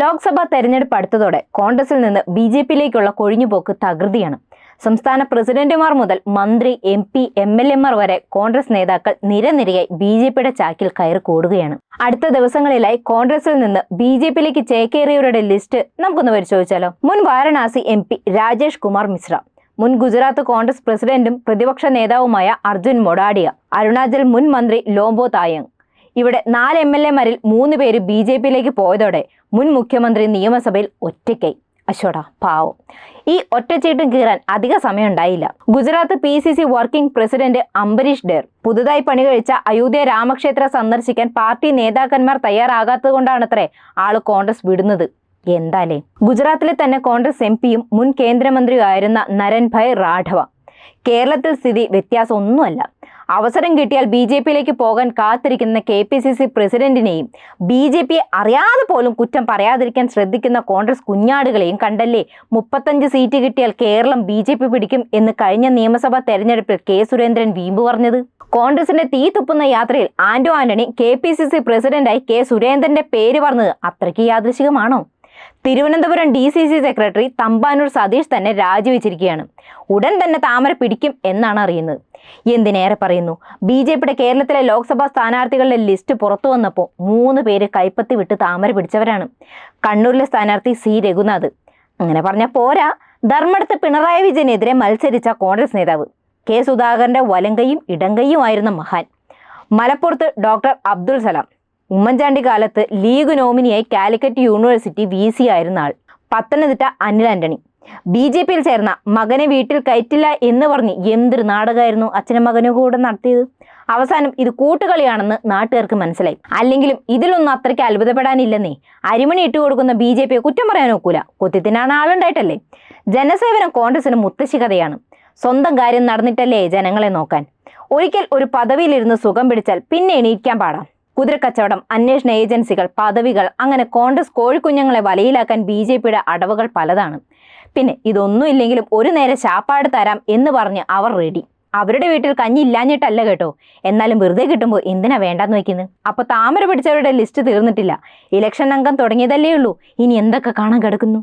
ലോക്സഭാ തെരഞ്ഞെടുപ്പ് അടുത്തതോടെ കോൺഗ്രസിൽ നിന്ന് ബി ജെ പിയിലേക്കുള്ള കൊഴിഞ്ഞുപോക്ക് തകൃതിയാണ്. സംസ്ഥാന പ്രസിഡന്റുമാർ മുതൽ മന്ത്രി എം പി എം എൽ എമാർ വരെ കോൺഗ്രസ് നേതാക്കൾ നിരനിരയായി ബി ജെ പിയുടെ ചാക്കിൽ കയറി കൂടുകയാണ്. അടുത്ത ദിവസങ്ങളിലായി കോൺഗ്രസിൽ നിന്ന് ബി ജെ പിയിലേക്ക് ചേക്കേറിയവരുടെ ലിസ്റ്റ് നമുക്കൊന്ന് പരിശോധിച്ചാലോ? മുൻ വാരണാസി എം പി രാജേഷ് കുമാർ മിശ്ര മുൻ ഗുജറാത്ത് കോൺഗ്രസ് പ്രസിഡന്റും പ്രതിപക്ഷ നേതാവുമായ അർജുൻ മൊഡാഡിയ അരുണാചൽ മുൻ മന്ത്രി ലോംബോ തായങ് ഇവിടെ നാല് എം എൽ എമാരിൽ മൂന്ന് പേര് ബി ജെ പിയിലേക്ക് പോയതോടെ മുൻ മുഖ്യമന്ത്രി നിയമസഭയിൽ ഒറ്റയ്ക്കായി. അശോടാ പാവം. ഈ ഒറ്റച്ചീട്ടും കീറാൻ അധിക സമയം ഉണ്ടായില്ല Gujarat P C C working president Ambarish Der പുതുതായി പണി കഴിച്ച അയോധ്യ രാമക്ഷേത്ര സന്ദർശിക്കാൻ പാർട്ടി നേതാക്കന്മാർ തയ്യാറാകാത്തതുകൊണ്ടാണത്രേ ആൾ കോൺഗ്രസ് വിടുന്നത്. എന്താലേ? ഗുജറാത്തിലെ തന്നെ കോൺഗ്രസ് എം പിയും മുൻ കേന്ദ്രമന്ത്രിയുമായിരുന്ന നരൻഭായ് റാഠവ. കേരളത്തിൽ സ്ഥിതി വ്യത്യാസം ഒന്നുമല്ല അവസരം കിട്ടിയാൽ ബി ജെ പിയിലേക്ക് പോകാൻ കാത്തിരിക്കുന്ന കെ പി സി സി പ്രസിഡന്റിനെയും ബി ജെ പിയെ അറിയാതെ പോലും കുറ്റം പറയാതിരിക്കാൻ ശ്രദ്ധിക്കുന്ന കോൺഗ്രസ് കുഞ്ഞാടുകളെയും കണ്ടല്ലേ? മുപ്പത്തഞ്ച് സീറ്റ് കിട്ടിയാൽ കേരളം ബി ജെ പി പിടിക്കും എന്ന് കഴിഞ്ഞ നിയമസഭാ തെരഞ്ഞെടുപ്പിൽ കെ സുരേന്ദ്രൻ വീമ്പ് പറഞ്ഞത്. കോൺഗ്രസിന്റെ തീ തുപ്പുന്ന യാത്രയിൽ Anto Antony K P C C പ്രസിഡന്റായി കെ സുരേന്ദ്രന്റെ പേര് പറഞ്ഞത് അത്രയ്ക്ക് യാദൃശികമാണോ? Thiruvananthapuram D C C secretary Thampanoor Satheesh തന്നെ രാജിവെച്ചിരിക്കുകയാണ്. ഉടൻ തന്നെ താമര പിടിക്കും എന്നാണ് അറിയുന്നത്. എന്തിനേറെ പറയുന്നു? ബി ജെ പിയുടെ കേരളത്തിലെ ലോക്സഭാ സ്ഥാനാർത്ഥികളുടെ ലിസ്റ്റ് പുറത്തു വന്നപ്പോൾ മൂന്ന് പേര് കൈപ്പത്തി വിട്ട് താമര പിടിച്ചവരാണ്. കണ്ണൂരിലെ സ്ഥാനാർത്ഥി സി രഘുനാഥ്. അങ്ങനെ പറഞ്ഞ പോരാ. ധർമ്മടത്ത് പിണറായി വിജയനെതിരെ മത്സരിച്ച കോൺഗ്രസ് നേതാവ് കെ സുധാകരന്റെ വലങ്കയും ഇടങ്കയുമായിരുന്ന മഹാൻ. മലപ്പുറത്ത് ഡോക്ടർ അബ്ദുൾ സലാം. ഉമ്മൻചാണ്ടി കാലത്ത് ലീഗ് നോമിനിയായി കാലിക്കറ്റ് യൂണിവേഴ്സിറ്റി വി സി ആയിരുന്ന ആൾ. പത്തനംതിട്ട അനിൽ ആന്റണി. ബി ജെ പിയിൽ ചേർന്ന മകനെ വീട്ടിൽ കയറ്റില്ല എന്ന് പറഞ്ഞ് എന്തൊരു നാടകമായിരുന്നു അച്ഛനും മകനും കൂടെ നടത്തിയത്. അവസാനം ഇത് കൂട്ടുകളിയാണെന്ന് നാട്ടുകാർക്ക് മനസ്സിലായി. അല്ലെങ്കിലും ഇതിലൊന്നും അത്രയ്ക്ക് അത്ഭുതപ്പെടാനില്ലെന്നേ. അരിമണി ഇട്ട് കൊടുക്കുന്ന ബി ജെ പിയെ കുറ്റം പറയാൻ ഒക്കൂല. കുത്തിത്തിനാണ് ആളുണ്ടായിട്ടല്ലേ? ജനസേവനം കോൺഗ്രസിന് മുത്തശ്ശി കഥയാണ്. സ്വന്തം കാര്യം നടന്നിട്ടല്ലേ ജനങ്ങളെ നോക്കാൻ. ഒരിക്കൽ ഒരു പദവിയിലിരുന്ന് സുഖം പിടിച്ചാൽ പിന്നെ എണീക്കാൻ പാടാം. കുതിരക്കച്ചവടം അന്വേഷണ ഏജൻസികൾ പദവികൾ അങ്ങനെ കോൺഗ്രസ് കോഴിക്കുഞ്ഞുങ്ങളെ വലയിലാക്കാൻ ബി ജെ പിയുടെ അടവുകൾ പലതാണ്. പിന്നെ ഇതൊന്നും ഇല്ലെങ്കിലും ഒരു നേരെ ശാപ്പാട് തരാം എന്ന് പറഞ്ഞ് അവർ റെഡി അവരുടെ വീട്ടിൽ കഞ്ഞി ഇല്ലാഞ്ഞിട്ടല്ല കേട്ടോ. എന്നാലും വെറുതെ കിട്ടുമ്പോൾ എന്തിനാ വേണ്ടെന്ന് വെക്കുന്നത് അപ്പൊ താമര പിടിച്ചവരുടെ ലിസ്റ്റ് തീർന്നിട്ടില്ല. ഇലക്ഷൻ അംഗം തുടങ്ങിയതല്ലേ ഉള്ളൂ. ഇനി എന്തൊക്കെ കാണാൻ കിടക്കുന്നു?